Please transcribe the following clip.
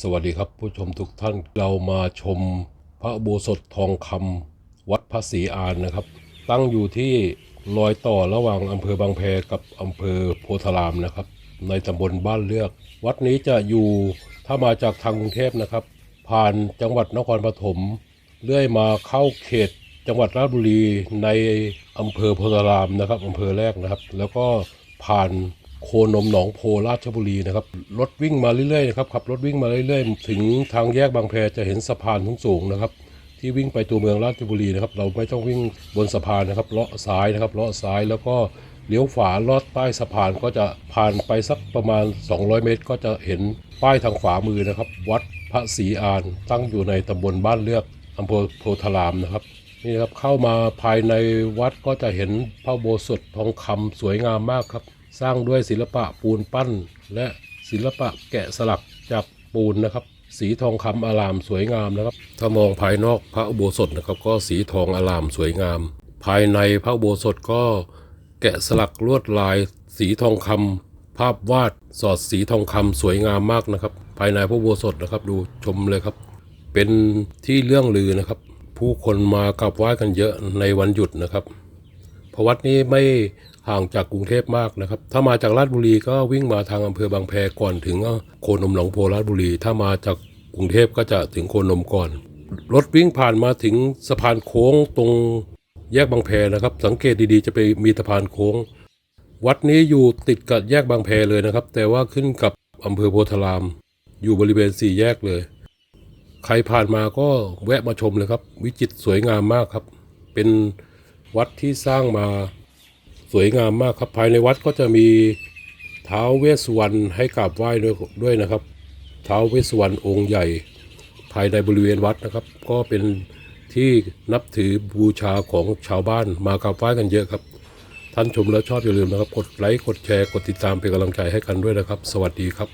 สวัสดีครับผู้ชมทุกท่านเรามาชมพระโบสถทองคำวัดพระศรีอานนะครับ ตั้งอยู่ที่รอยต่อระหว่างอำเภอบางแพกับอำเภอโพธารามนะครับ ในตำบลบ้านเลือก วัดนี้จะอยู่ถ้ามาจากทางกรุงเทพนะครับ ผ่านจังหวัดนครปฐมเลื่อยมาเข้าเขต จังหวัดราชบุรีในอำเภอโพธารามนะครับอำเภอแรกนะครับ แล้วก็ผ่าน โคนมหนองโพราชบุรีนะครับรถวิ่งมาเรื่อยๆนะครับขับรถวิ่งมาเรื่อยๆ ถึงทางแยกบางแพจะเห็นสะพานสูงๆนะครับ ที่วิ่งไปตัวเมืองราชบุรีนะครับเราไม่ต้องวิ่งบนสะพานนะครับเลาะซ้ายนะครับเลาะซ้ายแล้วก็เลี้ยวขวาลอดใต้สะพานก็จะผ่านไปสักประมาณ 200 เมตร ก็จะเห็นป้ายทางขวามือนะครับ วัดพระศรีอานตั้งอยู่ในตำบลบ้านเลือกอำเภอโพธารามนะครับนี่ครับเข้ามาภายในวัดก็จะเห็นพระโบสถทองคำสวยงามมากครับ สร้างด้วยศิลปะปูนปั้น และศิลปะแกะสลักจากปูนนะครับ สีทองคำอารามสวยงามนะครับ ถ้ามองภายนอกพระอุโบสถนะครับ ก็สีทองอารามสวยงาม ภายในพระอุโบสถก็แกะสลักลวดลาย สีทองคำภาพวาดสอดสีทองคำสวยงามมากนะครับ ภายในพระอุโบสถนะครับดูชมเลยครับ เป็นที่เรื่องลือนะครับ ผู้คนมากราบไหว้กันเยอะในวันหยุดนะครับ พระวัดนี้ไม่ห่างจากกรุงเทพมากนะครับ ถ้ามาจากราชบุรีก็วิ่งมาทางอำเภอบางแพก่อนถึงโคนมหนองโพราชบุรี ถ้ามาจากกรุงเทพก็จะถึงโคนมก่อน รถวิ่งผ่านมาถึงสะพานโค้งตรงแยกบางแพนะครับ สังเกตดีๆ จะไปมีสะพานโค้ง วัดนี้อยู่ติดกับแยกบางแพเลยนะครับ แต่ว่าขึ้นกับอำเภอโพธาราม อยู่บริเวณสี่แยกเลย ใครผ่านมาก็แวะมาชมเลยครับ วิจิตรสวยงามมากครับ เป็น วัดที่สร้างมาสวยงามมากครับภายในวัดก็จะมีท้าวเวสสุวรรณให้กราบไหว้ด้วยด้วยนะครับท้าวเวสสุวรรณองค์ใหญ่ ภายในบริเวณวัดนะครับ ก็เป็นที่นับถือบูชาของชาวบ้านมากราบไหว้กันเยอะครับ ท่านชมแล้วชอบอย่าลืมนะครับ กดไลค์กดแชร์กดติดตามเป็นกำลังใจให้กันด้วยนะครับ สวัสดีครับ